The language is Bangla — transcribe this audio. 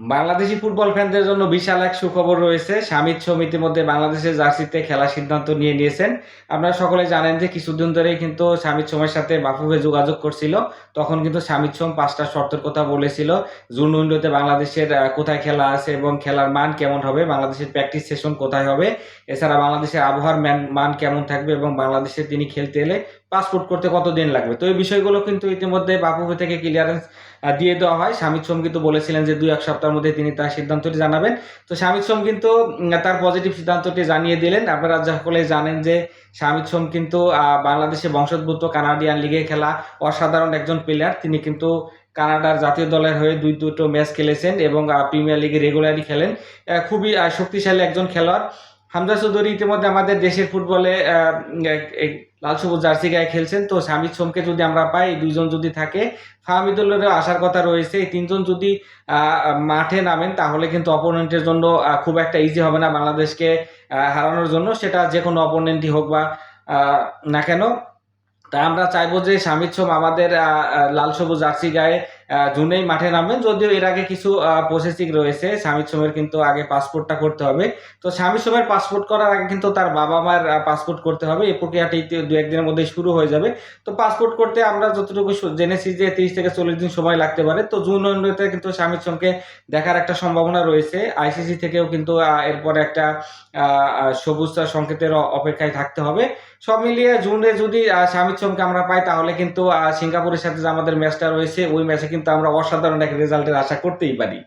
বাংলাদেশি ফুটবল ফ্যানদের জন্য বিশাল এক সুখবর রয়েছে। সামিত সমিতির মধ্যে বাংলাদেশের জার্সিতে খেলার সিদ্ধান্ত নিয়ে নিয়েছেন। আপনারা সকলে জানেন যে কিছুদিন ধরেই কিন্তু সামিত সোমের সাথে বাফুফে যোগাযোগ করছিল। তখন কিন্তু সামিত সোম পাঁচটা শর্তের কথা বলেছিল। জুন উইন্ডোতে বাংলাদেশের কোথায় খেলা আছে এবং খেলার মান কেমন হবে, বাংলাদেশের প্র্যাকটিস সেশন কোথায় হবে। এছাড়া বাংলাদেশের আবহাওয়ার মান কেমন থাকবে এবং বাংলাদেশে তিনি খেলতে এলে পাসপোর্ট করতে কত দিন লাগবে? তো এই বিষয়গুলো কিন্তু ইতিমধ্যে বাফুফে থেকে ক্লিয়ারেন্স দিয়ে দেওয়া হয়। স্বামী সোম কিন্তু বলেছিলেন যে দুই এক সপ্তাহের মধ্যে তিনি তার সিদ্ধান্তটি জানাবেন। তো স্বামী সোম কিন্তু তার পজিটিভ সিদ্ধান্তটি জানিয়ে দিলেন। আপনারা সকলে জানেন যে স্বামী সোম কিন্তু বাংলাদেশে বংশোদ্ভূত কানাডিয়ান লিগে খেলা, অসাধারণ একজন প্লেয়ার তিনি কিন্তু কানাডার জাতীয় দলের হয়ে দুই দুটো ম্যাচ খেলেছেন এবং প্রিমিয়ার লিগে রেগুলারই খেলেন। খুবই শক্তিশালী একজন খেলোয়াড়। হামজা চৌধুরী ইতিমধ্যে আমাদের দেশের ফুটবলে লাল সবুজ জার্সি গায়ে খেলছেন। তো স্বামী সোমকে যদি আমরা পাই দুইজন যদি থাকে ফাহামিদুল্লাহরও আসার কথা রয়েছে, এই তিনজন যদি মাঠে নামেন, তাহলে কিন্তু অপোনেন্টের জন্য খুব একটা ইজি হবে না বাংলাদেশকে হারানোর জন্য। সেটা যে কোনো অপোনেন্টই হোক বা না কেন। তা আমরা চাইব যে স্বামী সোম আমাদের লাল সবুজ জার্সি গায়ে জুনেই মাঠে নামবেন। যদিও এর আগে কিছু প্রসেসিং রয়েছে। স্বামী সোমের কিন্তু আগে পাসপোর্টটা করতে হবে। তো স্বামী সোমের পাসপোর্ট করার আগে কিন্তু তার বাবা মার পাসপোর্ট করতে হবে। এই প্রক্রিয়াটি দু একদিনের মধ্যে শুরু হয়ে যাবে। তো পাসপোর্ট করতে আমরা যতটুকু জেনেছি যে তিরিশ থেকে চল্লিশ দিন সময় লাগতে পারে। তো জুন উইন্ডোতে কিন্তু স্বামী সোমকে দেখার একটা সম্ভাবনা রয়েছে। আইসিসি থেকেও কিন্তু এরপরে একটা সবুজ সংকেতের অপেক্ষায় থাকতে হবে। সব মিলিয়ে জুনে যদি স্বামী সোমকে আমরা পাই, তাহলে কিন্তু সিঙ্গাপুরের সাথে যে আমাদের ম্যাচটা রয়েছে, ওই ম্যাচে কিন্তু আমরা অসাধারণ এক রেজাল্টের আশা করতেই পারি।